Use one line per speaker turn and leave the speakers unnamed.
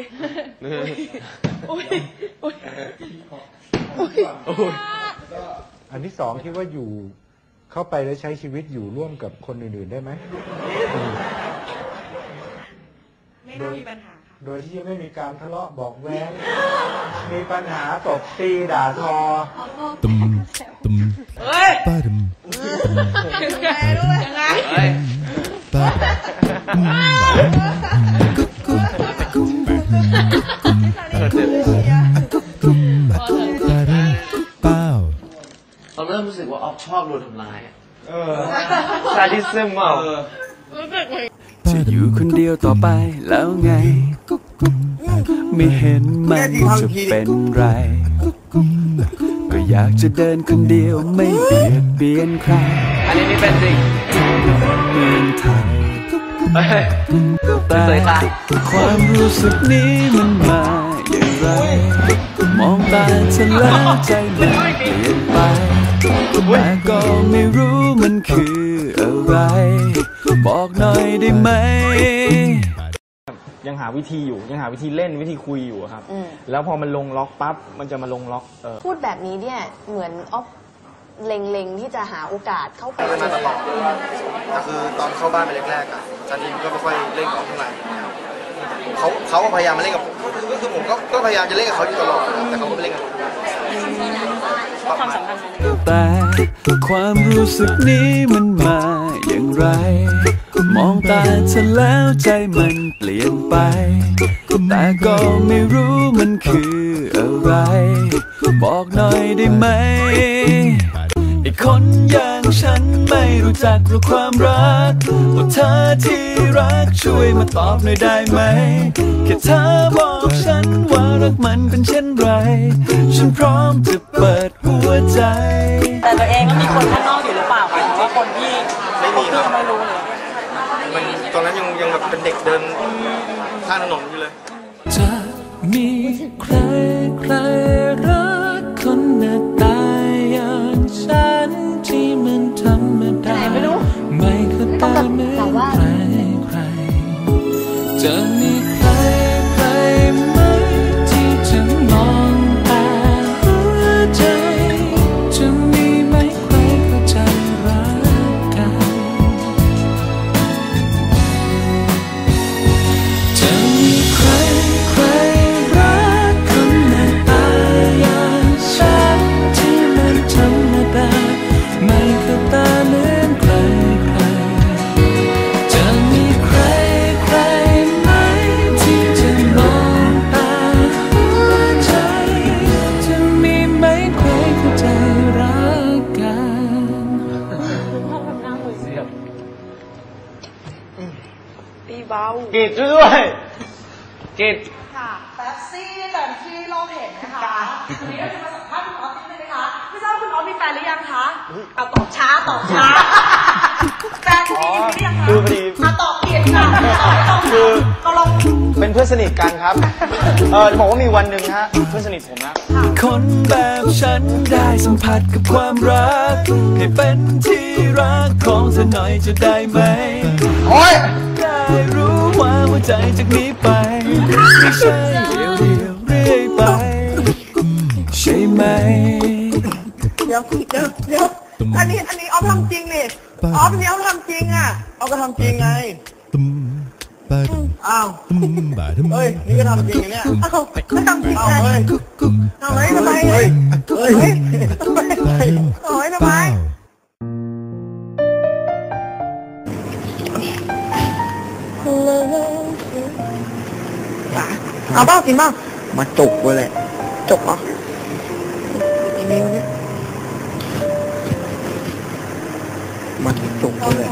เลยครับเมื่อกี้อุ้ยอุ้ยอุ้ย
อันที่สองคิดว่าอยู่เข้าไปแล้วใช้ชีวิตอยู่ร่วมกับคนอื่นๆได้ไหม
ไม่น่ามีปัญหาค่ะ
โดยที่ไม่มีการทะเลาะบอกแว้ง มีปัญหาตบตีด่าทอ
Tum, tum,
เฮ้ย
ba-dum,
ยังไงด้วยยังไง
ชอบโดนทำร้ายอะ
ซาดิซึมอะ
จะอยู่คนเดียวต่อไปแล้วไง ไม่เห็นมันจะเป็นไร ก็อยากจะเดินคนเดียวไม่เบียดเบียนใคร
อันนี้นี่เป็นจริง
เมืองไทย
เฮ้ย
แต่
สวยตา
ความรู้สึกนี้มันมาอย่างไร มองตาฉันแล้วใจมันเปลี่ยนไป แต่ก็ไม่รู้มันคืออะไร บอกหน่อยได้ไหม
ยังหาวิธีอยู่ยังหาวิธีเล่นวิธีคุยอยู่ครับแล้วพอมันลงล็อกปั๊บมันจะมาลงล็อกเออ
พูดแบบนี้เนี่ยเหมือนออฟเล็งๆ ที่จะหาโอกาสเข้าไป
เป็นมาตลอดก็คือตอนเข้าบ้านไปแรกๆอะจันนินก็ไม่ค่อยเล่นกับเท่าไหร่เขาเขาก็พยายามมาเล่นกับผมก็คือผมก็ก็พยายามจะเล่นกับเขาอยู่ตลอด แต่เขาก็ไม่เล่นกับผม
ความสัมพันธ์
แต่ความรู้สึกนี้มันมาอย่างไร มองตาฉันแล้วใจมันเปลี่ยนไป แต่ก็ไม่รู้มันคืออะไร บอกหน่อยได้ไหมไอ้คนอย่าง จักหรือความรักว่าเธอที่รักช่วยมาตอบหน่อยได้ไหม แค่เธอบอกฉันว่ารักมันเป็นเช่นไร ฉันพร้อมจะเปิดหัวใจ
แต่ตัวเองก็มีคนข้างนอกอยู่หรือเปล่าหมายถึงว่าคนที่
ไม่มีครับ
ไม่รู้เลย
มันตอนนั้นยังยังแบบเป็นเด็กเดินข้างถนนอยู่เลย
จะมีใครใครรักคนหน้าตา เบา
กิดช่วยด้วยกิด
ค่ะแป๊บซี่แบบที่เราเห็นนะคะวันนี้เราจะมาสัมภาษณ์คุณออฟนิดนึงนะคะ ไม่ทราบว่าคุณออฟมีแฟนหรือยังคะเอาตอบช้าตอบช้า แฟนคุณมีหรือยังคะ
คือพอดี
เอาตอบเปลี่ยนค่ะตอบตอบ
คือ
ตกลง
เป็นเพื่อนสนิทกันครับ เออจะบอกว่ามีวันหนึ่งฮะ เพื่อนสนิทผมนะ
คนแบบฉันได้สัมผัสกับความรัก ให้เป็นที่รักของเธอหน่อยจะได้ไหม
โอ้ย
ได้รู้ว่าหัวใจจากนี้ไปไม่ใช่เดียวเดียวเรื่อยไป ใช่ไหม
เดี๋ยวเดี๋ยวเดี๋ยวอันนี้อันนี้ออฟทำจริงนี่ออฟอันนี้ออฟทำจริงอะออฟก็ทำจริงไงอ้าวเฮ้ยนี่ก็ทำจริงเนี่ยอ้าวก็ทำจริงไงทำไมทำไม
เฮ้ย
เฮ้ย เอาบ้ากินบ้าง
มาจุกไปเลย
จกเหรออีเมลเนี่ย
มาจุกเลย